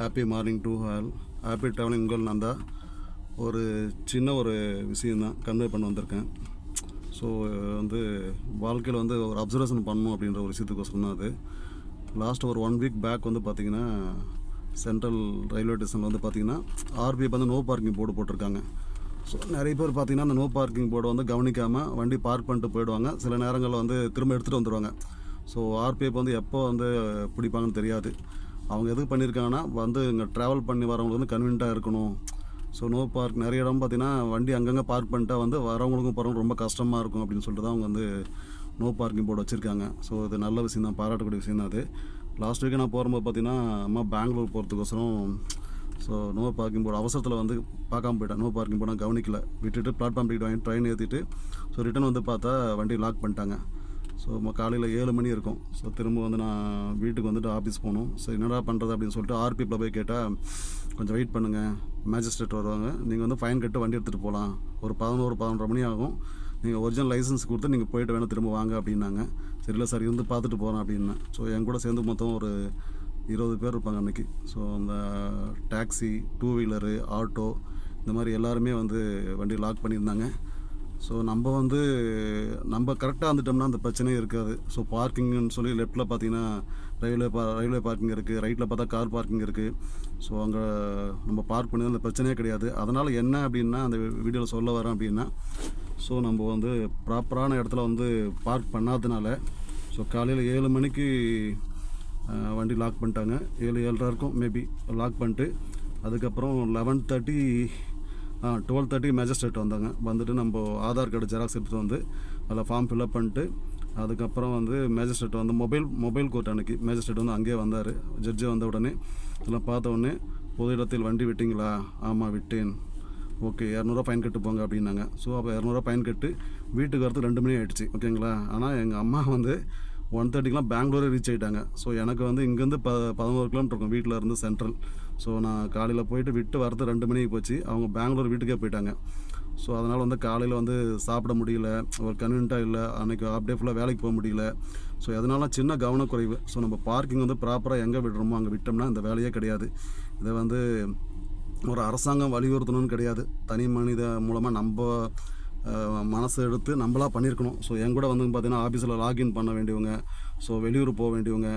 Happy morning to all happy travelling உங்கள் நான் தான் ஒரு சின்ன ஒரு விஷயந்தான் கன்வே பண்ண வந்திருக்கேன். ஸோ வந்து வாழ்க்கையில் வந்து ஒரு அப்சர்வேஷன் பண்ணணும் அப்படின்ற ஒரு விஷயத்துக்கோசரம் தான் அது. லாஸ்ட் ஒரு ஒன் வீக் பேக் வந்து பார்த்திங்கன்னா சென்ட்ரல் ரயில்வே ஸ்டேஷனில் வந்து பார்த்திங்கன்னா ஆர்பிஎஃப் வந்து நோ பார்க்கிங் போர்டு போட்டிருக்காங்க. ஸோ நிறைய பேர் பார்த்தீங்கன்னா அந்த நோ பார்க்கிங் போர்டை வந்து கவனிக்காமல் வண்டி பார்க் பண்ணிட்டு போயிடுவாங்க. சில நேரங்களில் வந்து திரும்ப எடுத்துகிட்டு வந்துடுவாங்க ஸோ ஆர்பிஎஃப் வந்து எப்போ வந்து பிடிப்பாங்கன்னு தெரியாது. அவங்க எதுக்கு பண்ணியிருக்காங்கன்னா வந்து இங்கே ட்ராவல் பண்ணி வரவங்களுக்கு வந்து கன்வீனியண்ட்டாக இருக்கணும். ஸோ நோ பார்க் நிறைய இடம் பார்த்தீங்கன்னா வண்டி அங்கங்கே பார்க் பண்ணிட்டா வந்து வரவங்களுக்கும் போகிறவங்க ரொம்ப கஷ்டமாக இருக்கும் அப்படின்னு சொல்லிட்டு தான் அவங்க வந்து நோ பார்க்கிங் போர்டு வச்சுருக்காங்க. ஸோ இது நல்ல விஷயம் தான் பாராட்டக்கூடிய விஷயம் தான் அது. லாஸ்ட் வீக் நான் போகும்போது பார்த்தீங்கன்னா அம்மா பெங்களூர் போகிறதுக்கோசரம் ஸோ நோ பார்க்கிங் போர்டு அவசரத்தில் வந்து பார்க்காம போயிட்டேன் நோ பார்க்கிங் போர்டு கவனிக்கல. விட்டுட்டு பிளாட்ஃபார்ம் டிக்கெட் வாங்கி ட்ரெயின் ஏற்றிட்டு ஸோ ரிட்டன் வந்து பார்த்தா வண்டி லாக் பண்ணிட்டாங்க. ஸோ காலையில் ஏழு மணி இருக்கும். ஸோ திரும்ப வந்து நான் வீட்டுக்கு வந்துட்டு ஆஃபீஸ் போகணும். ஸோ என்னடா பண்ணுறது அப்படின்னு சொல்லிட்டு ஆர்பிப்பில் போய் கேட்டால் கொஞ்சம் வெயிட் பண்ணுங்கள் மேஜிஸ்ட்ரேட் வருவாங்க. நீங்கள் வந்து ஃபைன் கட்டு வண்டி எடுத்துகிட்டு போகலாம் ஒரு பதினோரு பதினொன்றரை மணி ஆகும். நீங்கள் ஒரிஜினல் லைசன்ஸ் கொடுத்து நீங்கள் போயிட்டு வேணால் திரும்ப வாங்க அப்படின்னாங்க. சரி இல்லை சார் இருந்து பார்த்துட்டு போகிறேன் அப்படின்னு. ஸோ என் கூட சேர்ந்து மொத்தம் ஒரு இருபது பேர் இருப்பாங்க அன்றைக்கி ஸோ அந்த டாக்ஸி டூ வீலரு ஆட்டோ இந்த மாதிரி எல்லாருமே வந்து வண்டி லாக் பண்ணியிருந்தாங்க. ஸோ நம்ம வந்து நம்ம கரெக்டாக வந்துட்டோம்னா அந்த பிரச்சனையே இருக்காது. ஸோ பார்க்கிங்னு சொல்லி லெஃப்ட்டில் பார்த்தீங்கன்னா ரயில்வே பா ரயில்வே பார்க்கிங் இருக்குது ரைட்டில் பார்த்தா கார் பார்க்கிங் இருக்குது ஸோ அங்கே நம்ம பார்க் பண்ணி அந்த பிரச்சனையே கிடையாது. அதனால் என்ன அப்படின்னா அந்த வீடியோவில் சொல்ல வரேன் அப்படின்னா ஸோ நம்ம வந்து ப்ராப்பரான இடத்துல வந்து பார்க் பண்ணாததுனால ஸோ காலையில் ஏழு மணிக்கு வண்டி லாக் பண்ணிட்டாங்க. ஏழு ஏழரை இருக்கும் மேபி லாக் பண்ணிட்டு அதுக்கப்புறம் லெவன் தேர்ட்டி டுவெல் தேர்ட்டிக்கு மேஜிஸ்ட்ரேட் வந்தாங்க. வந்துட்டு நம்ம ஆதார் கார்டு ஜெராக்ஸ் எடுத்துகிட்டு வந்து அதில் ஃபார்ம் ஃபில்அப் பண்ணிட்டு அதுக்கப்புறம் வந்து மேஜிஸ்ட்ரேட் வந்து மொபைல் மொபைல் கோர்ட் அன்னைக்கு மேஜிஸ்ட்ரேட் வந்து அங்கேயே வந்தார். ஜட்ஜி வந்த உடனே இதெல்லாம் பார்த்த உடனே பொது இடத்தில் வண்டி விட்டிங்களா? ஆமாம் விட்டேன். ஓகே இரநூறுவா ஃபைன் கட்டு போங்க அப்படின்னாங்க. ஸோ அப்போ இரநூறுவா ஃபைன் கட்டு வீட்டுக்கு வரது ரெண்டு மணி ஆகிடுச்சு ஓகேங்களா? ஆனால் எங்கள் அம்மா வந்து ஒன் தேர்ட்டிக்கெலாம் பெங்களூரே ரீச் ஆகிட்டாங்க ஸோ எனக்கு வந்து இங்கேருந்து ப பதினோரு கிலோமீட்டர் இருக்கும். வீட்டில் இருந்து சென்ட்ரல் ஸோ நான் காலையில் போயிட்டு விட்டு வரது ரெண்டு மணிக்கு போச்சு. அவங்க பெங்களூர் வீட்டுக்கே போயிட்டாங்க. ஸோ அதனால் வந்து காலையில் வந்து சாப்பிட முடியல. ஒரு கன்வீனியண்ட்டாக இல்லை. அன்றைக்கி ஆஃப் டே ஃபுல்லாக வேலைக்கு போக முடியல. ஸோ எதனால சின்ன கவனக்குறைவு. ஸோ நம்ம பார்க்கிங் வந்து ப்ராப்பராக எங்கே விடுறோமோ அங்கே விட்டோம்னா இந்த வேலையே கிடையாது. இதை வந்து ஒரு அரசாங்கம் வலியுறுத்தணும்னு கிடையாது. தனி மனித மூலமாக நம்ம மனசை எடுத்து நம்மளாக பண்ணியிருக்கணும். ஸோ என் கூட வந்து பார்த்திங்கன்னா ஆஃபீஸில் லாகின் பண்ண வேண்டியவங்க ஸோ வெளியூர் போக வேண்டியவங்க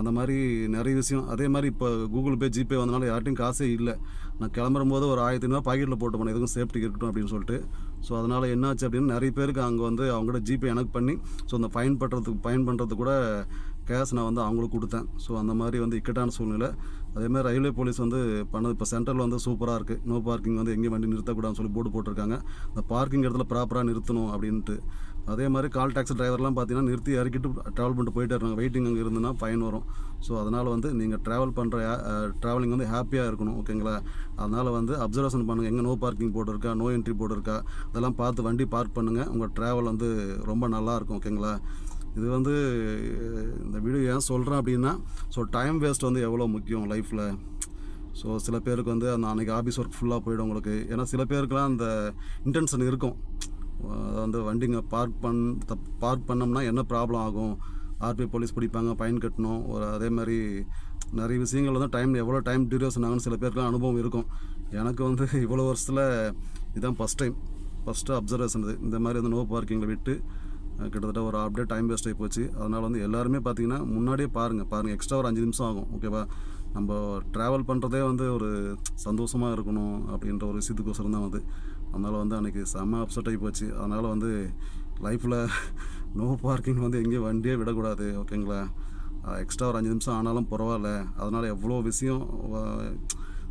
அந்த மாதிரி நிறைய விஷயம். அதே மாதிரி இப்போ கூகுள் பே ஜிபே வந்தனால யார்ட்டையும் காசே இல்லை. நான் கிளம்புற போது ஒரு ஆயிரத்தி ஐநூறுவா பாக்கெட்டில் போட்டு போனேன் எதுக்கும் சேஃப்டி இருக்கட்டும் அப்படின்னு சொல்லிட்டு. ஸோ அதனால் என்னாச்சு அப்படின்னு நிறைய பேருக்கு அங்கே வந்து அவங்ககிட்ட ஜிபே எனக்கு பண்ணி ஸோ அந்த ஃபைன் பண்ணுறதுக்கு ஃபைன் பண்ணுறதுக்கு கூட கேஷ் நான் வந்து அவங்களுக்கு கொடுத்தேன். ஸோ அந்த மாதிரி வந்து இக்கட்டான சூழ்நிலை. அதேமாதிரி ரயில்வே போலீஸ் வந்து பண்ணது இப்போ சென்ட்ரல் வந்து சூப்பராக இருக்குது நோ பார்க்கிங் வந்து எங்கேயும் வண்டி நிறுத்தக்கூடாதுன்னு சொல்லி போர்டு போட்டிருக்காங்க. அந்த பார்க்கிங் இடத்துல ப்ராப்பராக நிறுத்தணும் அப்படின்ட்டு. அதே மாதிரி கால் டாக்ஸி டிரைவர்லாம் பார்த்தீங்கன்னா நிறுத்தி இறக்கிட்டு ட்ராவல் பண்ணிட்டு போயிட்டே இருக்காங்க. வெயிட்டிங் அங்கே இருந்துன்னா ஃபைன் வரும். ஸோ அதனால் வந்து நீங்கள் ட்ராவல் பண்ணுற ட்ராவலிங் வந்து ஹாப்பியாக இருக்கணும். ஓகேங்களா அதனால் வந்து அப்சர்வேஷன் பண்ணுங்கள் எங்கே நோ பார்க்கிங் போர்டு இருக்கா நோ என்ட்ரி போர்டு இருக்கா அதெல்லாம் பார்த்து வண்டி பார்க் பண்ணுங்கள் உங்கள் ட்ராவல் வந்து ரொம்ப நல்லா இருக்கும். ஓகேங்களா இது வந்து இந்த வீடியோ ஏன் சொல்கிறேன் அப்படின்னா ஸோ டைம் வேஸ்ட் வந்து எவ்வளோ முக்கியம் லைஃப்பில் ஸோ சில பேருக்கு வந்து அந்த அன்றைக்கி ஆஃபீஸ் ஒர்க் ஃபுல்லாக போயிடும் உங்களுக்கு. ஏன்னா சில பேருக்குலாம் அந்த இன்டென்ஷன் இருக்கும். வந்து வண்டிங்க பார்க் பண் பார்க் பண்ணோம்னா என்ன ப்ராப்ளம் ஆகும்? ஆர்பிஐ போலீஸ் பிடிப்பாங்க ஃபைன் கட்டணும். ஒரு அதே மாதிரி நிறைய விஷயங்கள் வந்து டைம் எவ்வளோ டைம் டியூரேஷன் ஆகும்னு சில பேருக்குலாம் அனுபவம் இருக்கும். எனக்கு வந்து இவ்வளோ வருஷத்தில் இதுதான் ஃபஸ்ட் டைம் ஃபஸ்ட்டு அப்சர்வேஷன் இது. இந்த மாதிரி வந்து நோ பார்க்கிங்கில் விட்டு கிட்டத்தட்ட ஒரு அப்படியே டைம் வேஸ்ட் ஆகி போச்சு. அதனால் வந்து எல்லாருமே பார்த்தீங்கன்னா முன்னாடியே பாருங்கள் பாருங்கள் எக்ஸ்ட்ரா ஒரு அஞ்சு நிமிஷம் ஆகும் ஓகேவா நம்ம ட்ராவல் பண்ணுறதே வந்து ஒரு சந்தோஷமாக இருக்கணும் அப்படின்ற ஒரு விஷயத்துக்கோசரம் தான் வந்து அதனால் வந்து அன்றைக்கி செம்ம அப்செட் ஆகி போச்சு. அதனால் வந்து லைஃப்பில் நோ பார்க்கிங் வந்து எங்கேயும் வண்டியே விடக்கூடாது ஓகேங்களா எக்ஸ்ட்ரா ஒரு அஞ்சு நிமிஷம் ஆனாலும் பரவாயில்ல. அதனால் எவ்வளோ விஷயம்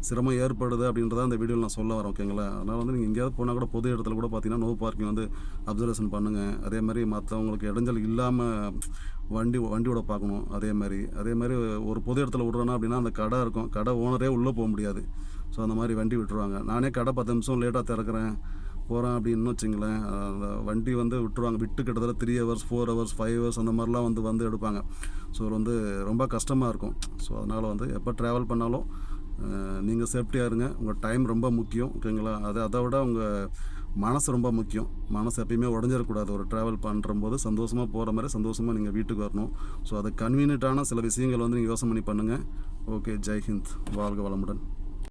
சிரமம் ஏற்படுது அப்படின்றத அந்த வீடியோவில் நான் சொல்ல வரேன் ஓகேங்களா? அதனால் வந்து நீங்கள் எங்கேயாவது போனால் கூட பொது இடத்துல கூட பார்த்தீங்கன்னா நோ பார்க்கிங் வந்து அப்சர்வேஷன் பண்ணுங்கள் அதே மாதிரி மற்றவங்களுக்கு இடைஞ்சல் இல்லாமல் வண்டி வண்டியோட பார்க்கணும் அதே மாதிரி. அதே மாதிரி ஒரு பொது இடத்துல விட்றோன்னா அப்படின்னா அந்த கடை இருக்கும். கடை ஓனரே உள்ளே போக முடியாது. ஸோ அந்த மாதிரி வண்டி விட்டுருவாங்க. நானே கடை பத்து நிமிஷம் லேட்டாக திறக்கிறேன் போகிறேன் அப்படின்னு வச்சுங்களேன். அந்த வண்டி வந்து விட்டுருவாங்க. விட்டு கிட்டத்தட்ட three hours four hours five hours அந்த மாதிரிலாம் வந்து வந்து எடுப்பாங்க. ஸோ வந்து ரொம்ப கஷ்டமாக இருக்கும். ஸோ அதனால் வந்து எப்போ ட்ராவல் பண்ணாலும் நீங்கள் சேஃப்டியாக இருங்க. உங்கள் டைம் ரொம்ப முக்கியம் ஓகேங்களா அது அதை விட உங்கள் மனசு ரொம்ப முக்கியம். மனசு எப்பயுமே உடஞ்சிடக்கூடாது. ஒரு ட்ராவல் பண்ணுறம்போது சந்தோஷமாக போகிற மாதிரி சந்தோஷமாக நீங்கள் வீட்டுக்கு வரணும். ஸோ அது கன்வீனியண்ட்டான சில விஷயங்கள் வந்து நீங்கள் யோசனை பண்ணி பண்ணுங்கள் ஓகே ஜெய்ஹிந்த் வாழ்க வளமுடன்.